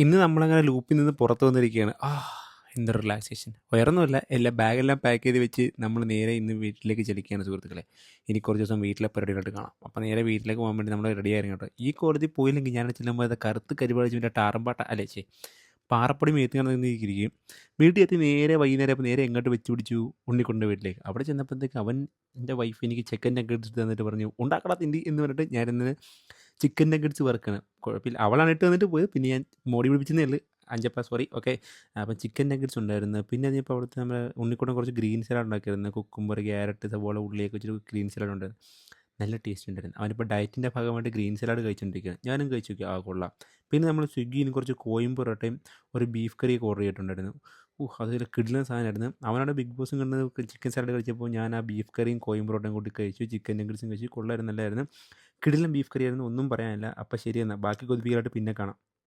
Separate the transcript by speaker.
Speaker 1: ഇന്ന് നമ്മളങ്ങനെ ലൂപ്പിൽ നിന്ന് പുറത്ത് വന്നിരിക്കുകയാണ്. ആ! എന്തൊരു റിലാക്സേഷൻ. വേറൊന്നുമില്ല എല്ലാ ബാഗെല്ലാം പാക്ക് ചെയ്ത് വെച്ച് നമ്മൾ നേരെ ഇന്ന് വീട്ടിലേക്ക് ചലിക്കുകയാണ് സുഹൃത്തുക്കളെ. ഇനി കുറച്ച് ദിവസം വീട്ടിലെ പരിപാടികളായിട്ട് കാണാം. അപ്പോൾ നേരെ വീട്ടിലേക്ക് പോകാൻ വേണ്ടി നമ്മൾ റെഡി ആയിരുന്നു. ഈ കോടതി പോയില്ലെങ്കിൽ ഞാൻ ചെല്ലുമ്പോൾ അത് കറുത്ത് കരിവാളിച്ചിന്റെ ടാറമ്പാട്ട അല്ലേ ചേ പാറപ്പൊടി മേത്ത് കിടന്നിരിക്കുകയും വീട്ടിൽ എത്തി നേരെ വൈകുന്നേരം അപ്പോൾ നേരെ എങ്ങോട്ട് വെച്ച് പിടിച്ചു ഉണ്ണിക്കൊണ്ട് വീട്ടിലേക്ക്. അവിടെ ചെന്നപ്പോഴത്തേക്ക് അവൻ എന്റെ വൈഫ് എനിക്ക് ചെക്കന്റെ അങ്ങ് എടുത്തിട്ട് തന്നിട്ട് പറഞ്ഞു ഉണ്ടാക്കടാ തിണ്ടി എന്ന് പറഞ്ഞിട്ട് ഞാനിന്ന് ചിക്കൻ നഗ്ഗറ്റ്സ് വറുക്കണം കുഴപ്പമില്ല അവളാണ് ഇട്ട് വന്നിട്ട് പോയത്. പിന്നെ ഞാൻ മോടി പിടിപ്പിച്ചതേ ഉള്ളൂ. അഞ്ചപ്പ സോറി ഓക്കെ. അപ്പം ചിക്കൻ നഗ്ഗറ്റ്സ് ഉണ്ടായിരുന്നു. പിന്നെ അതിപ്പോൾ അവിടുത്തെ നമ്മുടെ ഉണ്ണിക്കൂടം കുറച്ച് ഗ്രീൻ സലാഡ് ഉണ്ടാക്കിയിരുന്നു. കുക്കുംബർ, ക്യാരറ്റ്, സവോള, ഉള്ളിയൊക്കെ വെച്ചിട്ട് ഗ്രീൻ സലാഡ് ഉണ്ടായിരുന്നു. നല്ല ടേസ്റ്റ് ഉണ്ടായിരുന്നു. അവനിപ്പോൾ ഡയറ്റിന്റെ ഭാഗമായിട്ട് ഗ്രീൻ സലാഡ് കഴിച്ചുകൊണ്ടിരിക്കുകയാണ്. ഞാനും കഴിച്ചു നോക്കി. ആ കൊള്ളാം. പിന്നെ നമ്മൾ സ്വിഗ്ഗിയിൽ കുറച്ച് കോയും പൊറോട്ടയും ഒരു ബീഫ് കറിയൊക്കെ ഓർഡർ ചെയ്തിട്ടുണ്ടായിരുന്നു. ഓഹ്! അതൊരു കിടിലൻ സാധനമായിരുന്നു. അവനവിടെ ബിഗ് ബോസും കണ്ടത് ചിക്കൻ സലാഡ് കഴിച്ചപ്പോൾ ഞാൻ ആ ബീഫ് കറിയും കോയും പൊറോട്ടയും കൂട്ടി കഴിച്ചു. ചിക്കൻ നഗ്ഗറ്റ്സും കഴിച്ചു. കൊള്ളായിരുന്നു നല്ലതായിരുന്നു. കിടിലൻ ബീഫ് കറിയായിരുന്നു. ഒന്നും പറയാനില്ല. അപ്പോൾ ശരിയെന്നാൽ ബാക്കി കൊതിപ്പിക്കലായിട്ട് പിന്നെ കാണാം.